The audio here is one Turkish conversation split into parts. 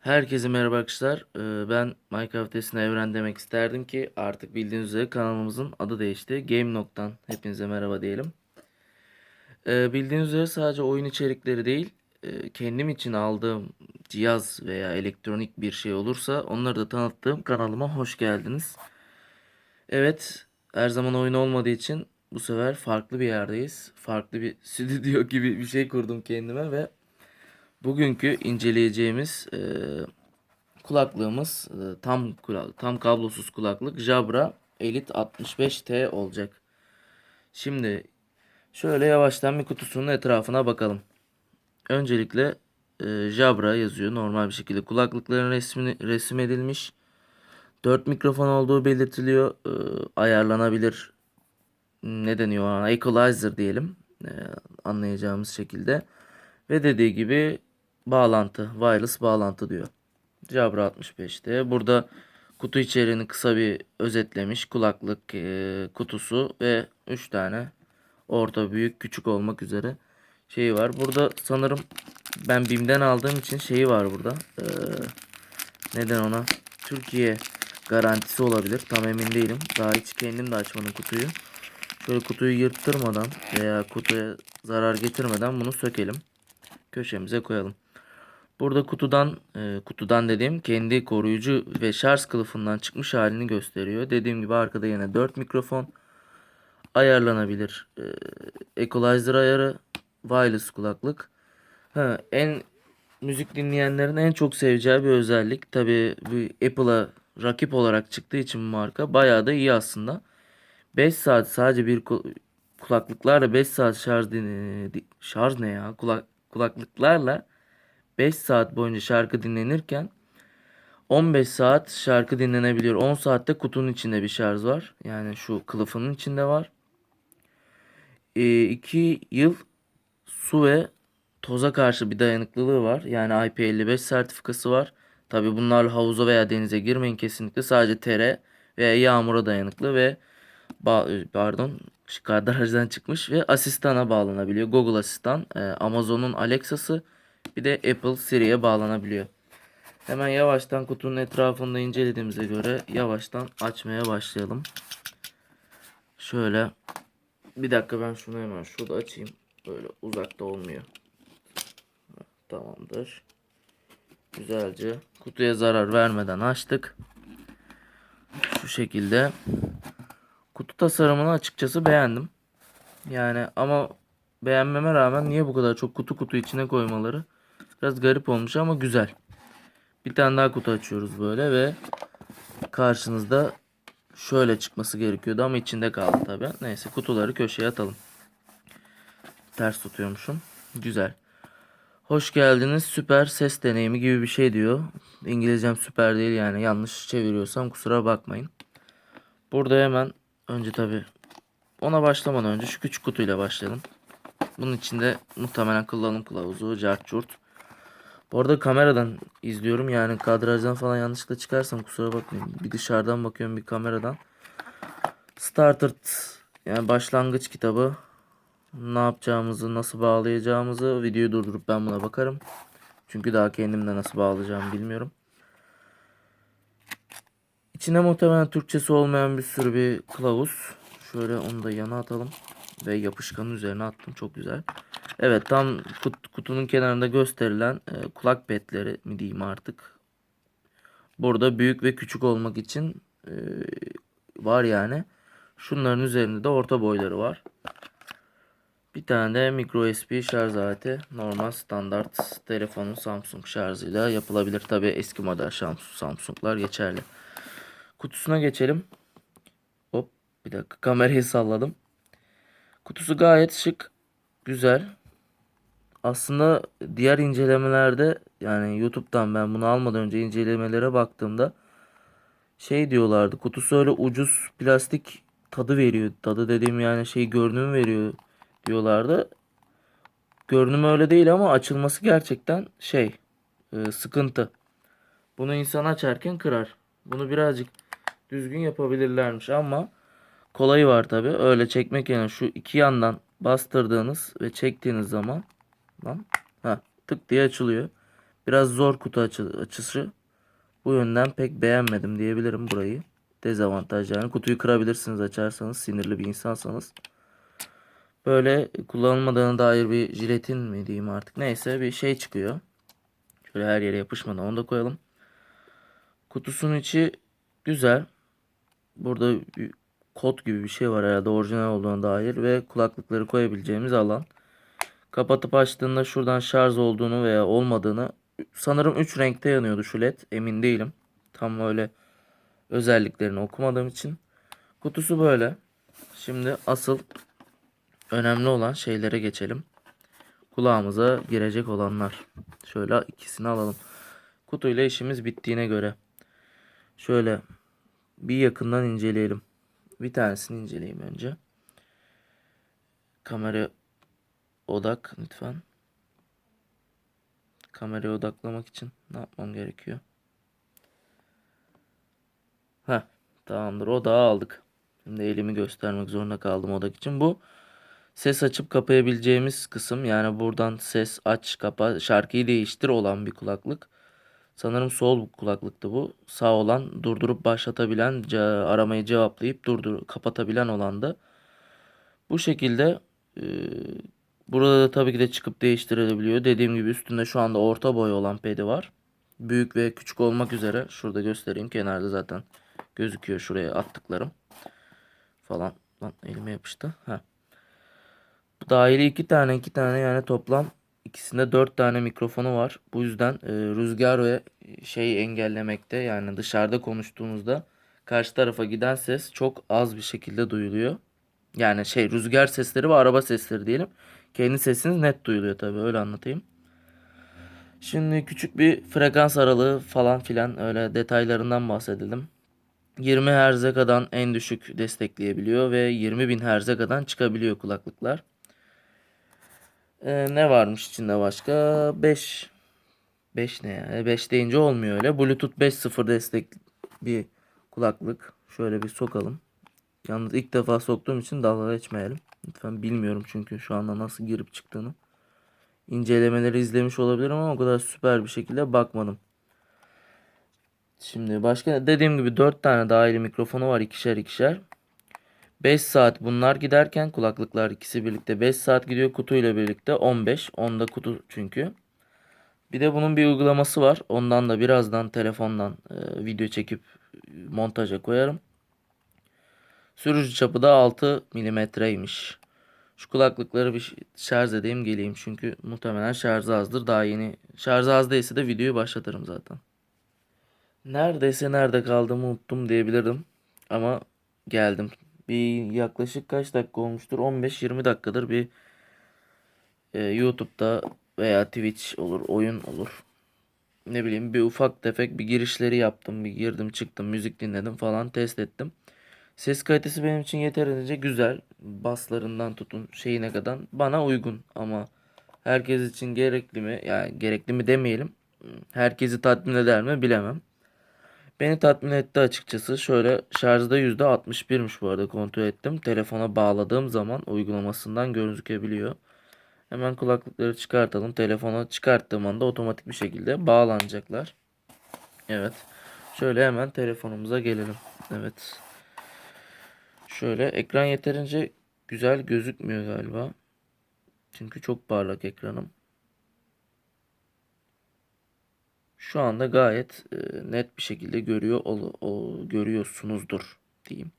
Herkese merhaba arkadaşlar. Ee, Ben Minecraft Esine Evren demek isterdim ki artık bildiğiniz üzere kanalımızın adı değişti. Game Nok'tan hepinize merhaba diyelim. Ee, Bildiğiniz üzere sadece oyun içerikleri değil, e, kendim için aldığım cihaz veya elektronik bir şey olursa onları da tanıttığım kanalıma hoş geldiniz. Evet, her zaman oyun olmadığı için bu sefer farklı bir yerdeyiz. Farklı bir stüdyo gibi bir şey kurdum kendime ve Bugünkü inceleyeceğimiz e, kulaklığımız e, tam kula- tam kablosuz kulaklık Jabra Elite 65T olacak. Şimdi şöyle yavaştan bir kutusunun etrafına bakalım. Öncelikle e, Jabra yazıyor normal bir şekilde kulaklıkların resmini resim edilmiş. 4 mikrofon olduğu belirtiliyor. E, ayarlanabilir ne deniyor ona? Equalizer diyelim. E, anlayacağımız şekilde. Ve dediği gibi bağlantı, wireless bağlantı diyor. Jabra 65'te. Burada kutu içeriğini kısa bir özetlemiş. Kulaklık e, kutusu ve 3 tane orta, büyük, küçük olmak üzere şeyi var. Burada sanırım ben BİM'den aldığım için şeyi var burada. E, neden ona? Türkiye garantisi olabilir. Tam emin değilim. Daha hiç kendim de açmadım kutuyu. Şöyle kutuyu yırttırmadan veya kutuya zarar getirmeden bunu sökelim köşemize koyalım. Burada kutudan e, kutudan dediğim kendi koruyucu ve şarj kılıfından çıkmış halini gösteriyor. Dediğim gibi arkada yine 4 mikrofon ayarlanabilir. E, equalizer ayarı, wireless kulaklık. Ha, en müzik dinleyenlerin en çok seveceği bir özellik. Tabi bu Apple'a rakip olarak çıktığı için bu marka bayağı da iyi aslında. 5 saat sadece bir ku- kulaklıklarla 5 saat şarj di- şarj ne ya? Kulak kulaklıklarla 5 saat boyunca şarkı dinlenirken 15 saat şarkı dinlenebiliyor. 10 saatte kutunun içinde bir şarj var. Yani şu kılıfının içinde var. 2 yıl su ve toza karşı bir dayanıklılığı var. Yani IP55 sertifikası var. Tabi bunlarla havuza veya denize girmeyin kesinlikle. Sadece tere veya yağmura dayanıklı ve ba- pardon kadrajdan çıkmış ve asistana bağlanabiliyor. Google Asistan, e, Amazon'un Alexa'sı bir de Apple Siri'ye bağlanabiliyor. Hemen yavaştan kutunun etrafını da incelediğimize göre yavaştan açmaya başlayalım. Şöyle bir dakika ben şunu hemen şurada açayım. Böyle uzakta olmuyor. Tamamdır. Güzelce kutuya zarar vermeden açtık. Şu şekilde. Kutu tasarımını açıkçası beğendim. Yani ama beğenmeme rağmen niye bu kadar çok kutu kutu içine koymaları biraz garip olmuş ama güzel. Bir tane daha kutu açıyoruz böyle ve karşınızda şöyle çıkması gerekiyordu ama içinde kaldı tabi. Neyse kutuları köşeye atalım. Ters tutuyormuşum. Güzel. Hoş geldiniz. Süper ses deneyimi gibi bir şey diyor. İngilizcem süper değil yani yanlış çeviriyorsam kusura bakmayın. Burada hemen önce tabi ona başlamadan önce şu küçük kutuyla başlayalım. Bunun içinde muhtemelen kullanım kılavuzu, cart curt. Bu arada kameradan izliyorum yani kadrajdan falan yanlışlıkla çıkarsam kusura bakmayın. Bir dışarıdan bakıyorum bir kameradan. Starter yani başlangıç kitabı. Ne yapacağımızı, nasıl bağlayacağımızı videoyu durdurup ben buna bakarım. Çünkü daha kendimde nasıl bağlayacağımı bilmiyorum. İçine muhtemelen Türkçesi olmayan bir sürü bir kılavuz. Şöyle onu da yana atalım. Ve yapışkanın üzerine attım. Çok güzel. Evet tam kut- kutunun kenarında gösterilen e, kulak petleri mi diyeyim artık. Burada büyük ve küçük olmak için e, var yani. Şunların üzerinde de orta boyları var. Bir tane de micro USB şarj aleti. Normal standart telefonun Samsung şarjıyla yapılabilir. Tabi eski model Samsung, Samsung'lar geçerli. Kutusuna geçelim. Hop bir dakika kamerayı salladım. Kutusu gayet şık. Güzel. Aslında diğer incelemelerde yani YouTube'dan ben bunu almadan önce incelemelere baktığımda şey diyorlardı. Kutusu öyle ucuz plastik tadı veriyor. Tadı dediğim yani şey görünüm veriyor diyorlardı. Görünümü öyle değil ama açılması gerçekten şey e, sıkıntı. Bunu insan açarken kırar. Bunu birazcık düzgün yapabilirlermiş ama kolayı var tabi. Öyle çekmek yerine şu iki yandan bastırdığınız ve çektiğiniz zaman lan ha tık diye açılıyor. Biraz zor kutu açı- açısı. Bu yönden pek beğenmedim diyebilirim burayı. Dezavantaj yani. Kutuyu kırabilirsiniz açarsanız sinirli bir insansanız. Böyle kullanılmadığına dair bir jiletin mi diyeyim artık. Neyse bir şey çıkıyor. Şöyle her yere yapışmadan onu da koyalım. Kutusunun içi güzel. Burada kod gibi bir şey var herhalde orijinal olduğuna dair ve kulaklıkları koyabileceğimiz alan. Kapatıp açtığında şuradan şarj olduğunu veya olmadığını sanırım 3 renkte yanıyordu şu led emin değilim. Tam öyle özelliklerini okumadığım için. Kutusu böyle. Şimdi asıl önemli olan şeylere geçelim. Kulağımıza girecek olanlar. Şöyle ikisini alalım. Kutuyla işimiz bittiğine göre. Şöyle bir yakından inceleyelim. Bir tanesini inceleyeyim önce. Kamera odak lütfen. Kameraya odaklamak için ne yapmam gerekiyor? Heh, tamamdır. Odağı aldık. Şimdi elimi göstermek zorunda kaldım odak için. Bu ses açıp kapayabileceğimiz kısım. Yani buradan ses aç kapa şarkıyı değiştir olan bir kulaklık. Sanırım sol kulaklıktı bu. Sağ olan durdurup başlatabilen, aramayı cevaplayıp durdur kapatabilen olandı. Bu şekilde e, burada da tabii ki de çıkıp değiştirilebiliyor. Dediğim gibi üstünde şu anda orta boy olan pedi var. Büyük ve küçük olmak üzere. Şurada göstereyim. Kenarda zaten gözüküyor şuraya attıklarım. Falan. Lan elime yapıştı. Bu dahili iki tane iki tane yani toplam ikisinde dört tane mikrofonu var. Bu yüzden e, rüzgar ve şey engellemekte yani dışarıda konuştuğumuzda karşı tarafa giden ses çok az bir şekilde duyuluyor. Yani şey rüzgar sesleri ve araba sesleri diyelim. Kendi sesiniz net duyuluyor tabii öyle anlatayım. Şimdi küçük bir frekans aralığı falan filan öyle detaylarından bahsedelim. 20 Hz'e kadar en düşük destekleyebiliyor ve 20.000 Hz'e kadar çıkabiliyor kulaklıklar. Ee, ne varmış içinde başka? 5 5 ne ya? 5 deyince olmuyor öyle. Bluetooth 5.0 destek bir kulaklık. Şöyle bir sokalım. Yalnız ilk defa soktuğum için dalga geçmeyelim. Lütfen bilmiyorum çünkü şu anda nasıl girip çıktığını. İncelemeleri izlemiş olabilirim ama o kadar süper bir şekilde bakmadım. Şimdi başka dediğim gibi 4 tane dahili mikrofonu var ikişer ikişer. 5 saat bunlar giderken kulaklıklar ikisi birlikte 5 saat gidiyor kutuyla birlikte 15. Onda kutu çünkü. Bir de bunun bir uygulaması var. Ondan da birazdan telefondan e, video çekip e, montaja koyarım. Sürücü çapı da 6 milimetreymiş. Şu kulaklıkları bir şarj edeyim geleyim çünkü muhtemelen şarjı azdır. Daha yeni şarjı az değilse de videoyu başlatırım zaten. Neredeyse nerede kaldığımı unuttum diyebilirim. Ama geldim. Bir yaklaşık kaç dakika olmuştur? 15-20 dakikadır bir e, YouTube'da veya Twitch olur, oyun olur. Ne bileyim bir ufak tefek bir girişleri yaptım. Bir girdim çıktım müzik dinledim falan test ettim. Ses kalitesi benim için yeterince güzel. Baslarından tutun şeyine kadar bana uygun ama herkes için gerekli mi? Yani gerekli mi demeyelim. Herkesi tatmin eder mi bilemem. Beni tatmin etti açıkçası. Şöyle şarjda %61'miş bu arada kontrol ettim. Telefona bağladığım zaman uygulamasından gözükebiliyor. Hemen kulaklıkları çıkartalım. Telefona çıkarttığım anda otomatik bir şekilde bağlanacaklar. Evet. Şöyle hemen telefonumuza gelelim. Evet. Şöyle ekran yeterince güzel gözükmüyor galiba. Çünkü çok parlak ekranım. Şu anda gayet e, net bir şekilde görüyor ol, o, görüyorsunuzdur diyeyim.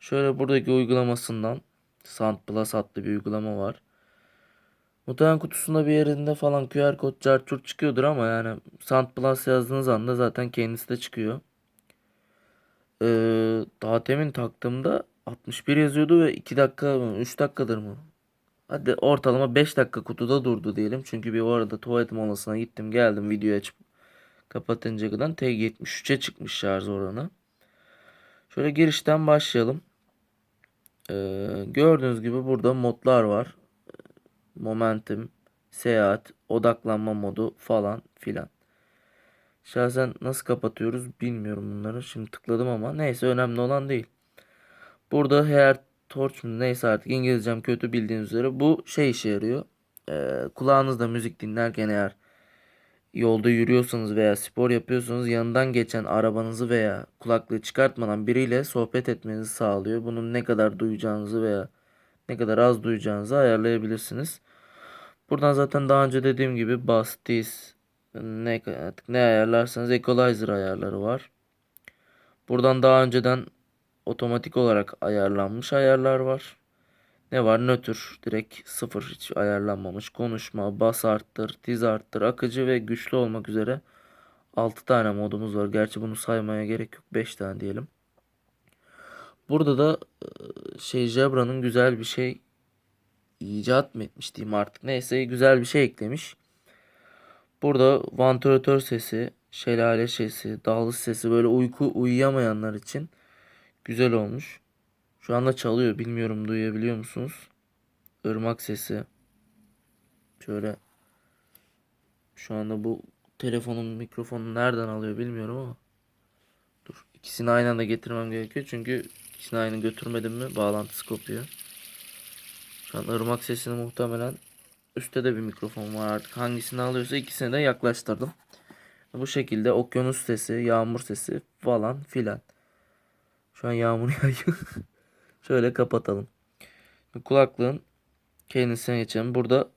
Şöyle buradaki uygulamasından Sound Plus adlı bir uygulama var. Muhtemelen kutusunda bir yerinde falan QR kod cartçurt çıkıyordur ama yani Sound Plus yazdığınız anda zaten kendisi de çıkıyor. Ee, daha temin taktığımda 61 yazıyordu ve 2 dakika mı 3 dakikadır mı? Hadi ortalama 5 dakika kutuda durdu diyelim. Çünkü bir arada tuvalet molasına gittim geldim videoyu açıp kapatınca kadar T73'e çıkmış şarj oranı. Şöyle girişten başlayalım. Ee, gördüğünüz gibi burada modlar var. Momentum, seyahat, odaklanma modu falan filan. Şahsen nasıl kapatıyoruz bilmiyorum bunları. Şimdi tıkladım ama neyse önemli olan değil. Burada Hair Torch mu neyse artık İngilizcem kötü bildiğiniz üzere bu şey işe yarıyor. Ee, kulağınızda müzik dinlerken eğer yolda yürüyorsanız veya spor yapıyorsanız yanından geçen arabanızı veya kulaklığı çıkartmadan biriyle sohbet etmenizi sağlıyor. Bunun ne kadar duyacağınızı veya ne kadar az duyacağınızı ayarlayabilirsiniz. Buradan zaten daha önce dediğim gibi bass, diz, ne, artık ne ayarlarsanız equalizer ayarları var. Buradan daha önceden otomatik olarak ayarlanmış ayarlar var. Ne var? Nötr, direkt sıfır hiç ayarlanmamış. Konuşma, bas arttır, tiz arttır, akıcı ve güçlü olmak üzere 6 tane modumuz var. Gerçi bunu saymaya gerek yok. 5 tane diyelim. Burada da e, şey Jabra'nın güzel bir şey icat mı etmiş diyeyim artık. Neyse güzel bir şey eklemiş. Burada vantilatör sesi, şelale sesi, dalış sesi böyle uyku uyuyamayanlar için güzel olmuş. Şu anda çalıyor. Bilmiyorum duyabiliyor musunuz? Irmak sesi. Şöyle şu anda bu telefonun mikrofonu nereden alıyor bilmiyorum ama. Dur. İkisini aynı anda getirmem gerekiyor. Çünkü ikisini aynı götürmedim mi bağlantısı kopuyor. Şu an ırmak sesini muhtemelen üstte de bir mikrofon var artık. Hangisini alıyorsa ikisini de yaklaştırdım. Bu şekilde okyanus sesi, yağmur sesi falan filan. Şu an yağmur yağıyor. Şöyle kapatalım. Kulaklığın kendisine geçelim. Burada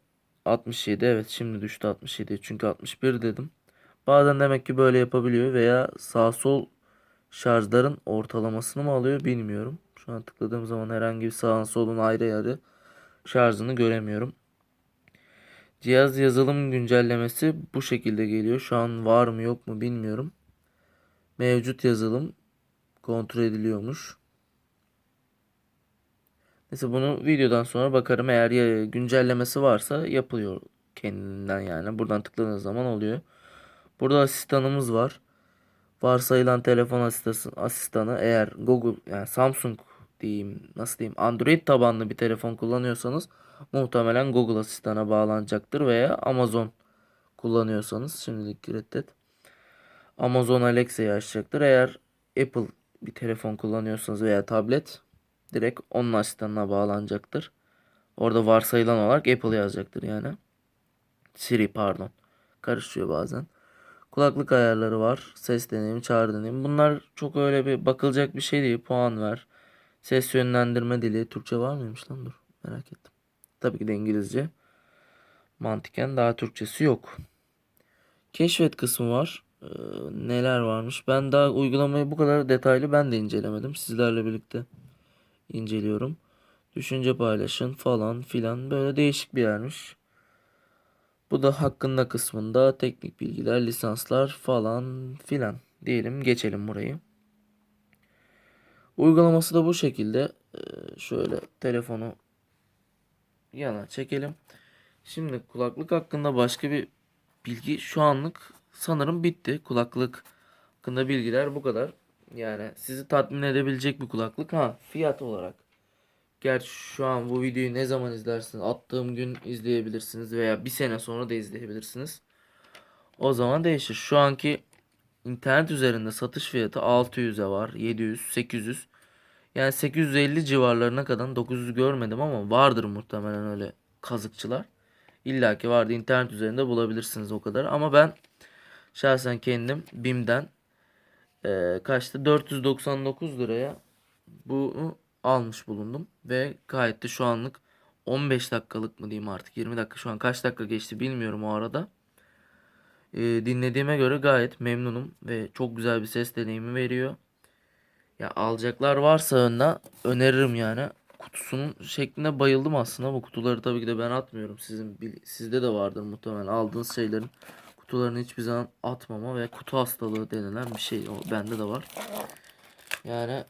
67 evet şimdi düştü 67 çünkü 61 dedim. Bazen demek ki böyle yapabiliyor veya sağ sol şarjların ortalamasını mı alıyor bilmiyorum. Şu an tıkladığım zaman herhangi bir sağın solun ayrı ayrı şarjını göremiyorum. Cihaz yazılım güncellemesi bu şekilde geliyor. Şu an var mı yok mu bilmiyorum. Mevcut yazılım kontrol ediliyormuş. Neyse bunu videodan sonra bakarım. Eğer ya- güncellemesi varsa yapılıyor kendinden yani. Buradan tıkladığınız zaman oluyor. Burada asistanımız var. Varsayılan telefon asistanı, asistanı eğer Google yani Samsung diyeyim nasıl diyeyim Android tabanlı bir telefon kullanıyorsanız muhtemelen Google asistana bağlanacaktır veya Amazon kullanıyorsanız şimdilik reddet. Amazon Alexa'yı açacaktır. Eğer Apple bir telefon kullanıyorsanız veya tablet direkt onun asistanına bağlanacaktır. Orada varsayılan olarak Apple yazacaktır yani. Siri pardon. Karışıyor bazen. Kulaklık ayarları var. Ses deneyimi, çağrı deneyimi. Bunlar çok öyle bir bakılacak bir şey değil. Puan ver. Ses yönlendirme dili. Türkçe var mıymış lan dur. Merak ettim. Tabii ki de İngilizce. Mantıken daha Türkçesi yok. Keşfet kısmı var. Ee, neler varmış? Ben daha uygulamayı bu kadar detaylı ben de incelemedim. Sizlerle birlikte inceliyorum. Düşünce paylaşın falan filan böyle değişik bir yermiş. Bu da hakkında kısmında teknik bilgiler, lisanslar falan filan diyelim geçelim burayı. Uygulaması da bu şekilde. Ee, şöyle telefonu yana çekelim. Şimdi kulaklık hakkında başka bir bilgi şu anlık sanırım bitti. Kulaklık hakkında bilgiler bu kadar. Yani sizi tatmin edebilecek bir kulaklık. Ha fiyat olarak. Gerçi şu an bu videoyu ne zaman izlersiniz? Attığım gün izleyebilirsiniz veya bir sene sonra da izleyebilirsiniz. O zaman değişir. Şu anki internet üzerinde satış fiyatı 600'e var. 700, 800. Yani 850 civarlarına kadar 900 görmedim ama vardır muhtemelen öyle kazıkçılar. İlla ki vardı. internet üzerinde bulabilirsiniz o kadar. Ama ben şahsen kendim BİM'den e, kaçtı? 499 liraya bunu almış bulundum. Ve gayet de şu anlık 15 dakikalık mı diyeyim artık 20 dakika şu an kaç dakika geçti bilmiyorum o arada. E, dinlediğime göre gayet memnunum ve çok güzel bir ses deneyimi veriyor. Ya alacaklar varsa önden öneririm yani. Kutusunun şekline bayıldım aslında. Bu kutuları tabii ki de ben atmıyorum. Sizin sizde de vardır muhtemelen aldığınız şeylerin kutularını hiçbir zaman atmama ve kutu hastalığı denilen bir şey o bende de var. Yani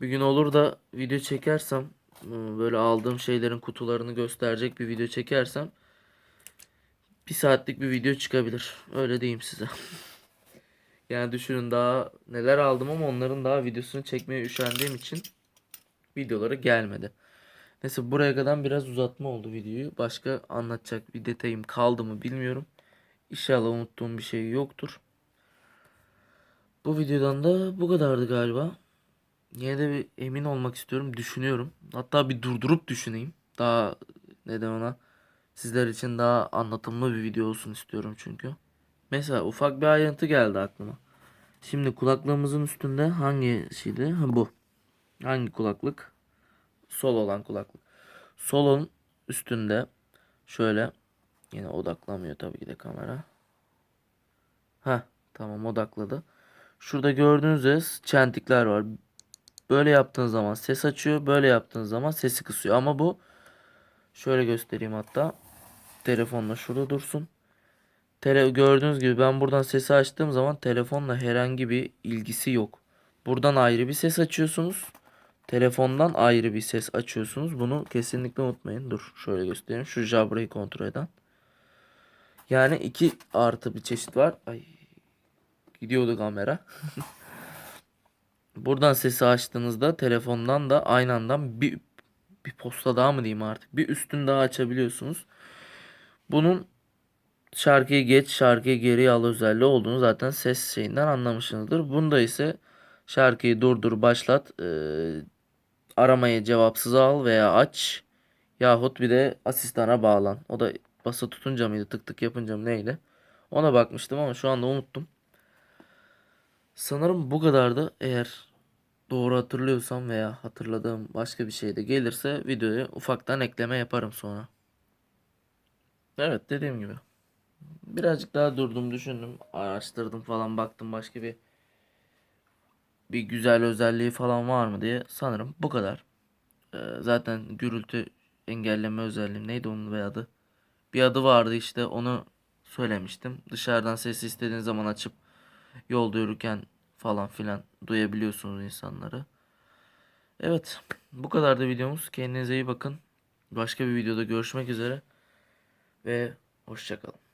bir gün olur da video çekersem ıı, böyle aldığım şeylerin kutularını gösterecek bir video çekersem bir saatlik bir video çıkabilir. Öyle diyeyim size. Yani düşünün daha neler aldım ama onların daha videosunu çekmeye üşendiğim için videoları gelmedi. Neyse buraya kadar biraz uzatma oldu videoyu. Başka anlatacak bir detayım kaldı mı bilmiyorum. İnşallah unuttuğum bir şey yoktur. Bu videodan da bu kadardı galiba. Yine de bir emin olmak istiyorum. Düşünüyorum. Hatta bir durdurup düşüneyim. Daha neden ona Sizler için daha anlatımlı bir video olsun istiyorum çünkü. Mesela ufak bir ayrıntı geldi aklıma. Şimdi kulaklığımızın üstünde hangisiydi? Ha, bu. Hangi kulaklık? Sol olan kulaklık. Solun üstünde şöyle yine odaklamıyor tabii ki de kamera. Ha tamam odakladı. Şurada gördüğünüz üzere çentikler var. Böyle yaptığınız zaman ses açıyor. Böyle yaptığınız zaman sesi kısıyor. Ama bu şöyle göstereyim hatta. Telefonla şurada dursun. Tele, gördüğünüz gibi ben buradan sesi açtığım zaman telefonla herhangi bir ilgisi yok. Buradan ayrı bir ses açıyorsunuz. Telefondan ayrı bir ses açıyorsunuz. Bunu kesinlikle unutmayın. Dur şöyle göstereyim. Şu Jabra'yı kontrol eden. Yani iki artı bir çeşit var. Ay gidiyordu kamera. Buradan sesi açtığınızda telefondan da aynı anda bir bir posta daha mı diyeyim artık bir üstün daha açabiliyorsunuz. Bunun şarkıyı geç şarkıyı geri al özelliği olduğunu zaten ses şeyinden anlamışsınızdır. Bunda ise şarkıyı durdur başlat eee, aramayı cevapsız al veya aç yahut bir de asistana bağlan. O da basa tutunca mıydı tık tık yapınca mı neydi? Ona bakmıştım ama şu anda unuttum. Sanırım bu kadardı. Eğer doğru hatırlıyorsam veya hatırladığım başka bir şey de gelirse videoya ufaktan ekleme yaparım sonra. Evet dediğim gibi. Birazcık daha durdum düşündüm. Araştırdım falan baktım başka bir bir güzel özelliği falan var mı diye. Sanırım bu kadar. Ee, zaten gürültü engelleme özelliği neydi onun bir adı? Bir adı vardı işte onu söylemiştim. Dışarıdan sesi istediğiniz zaman açıp yolda yürürken falan filan duyabiliyorsunuz insanları. Evet bu kadar da videomuz. Kendinize iyi bakın. Başka bir videoda görüşmek üzere ve hoşçakalın.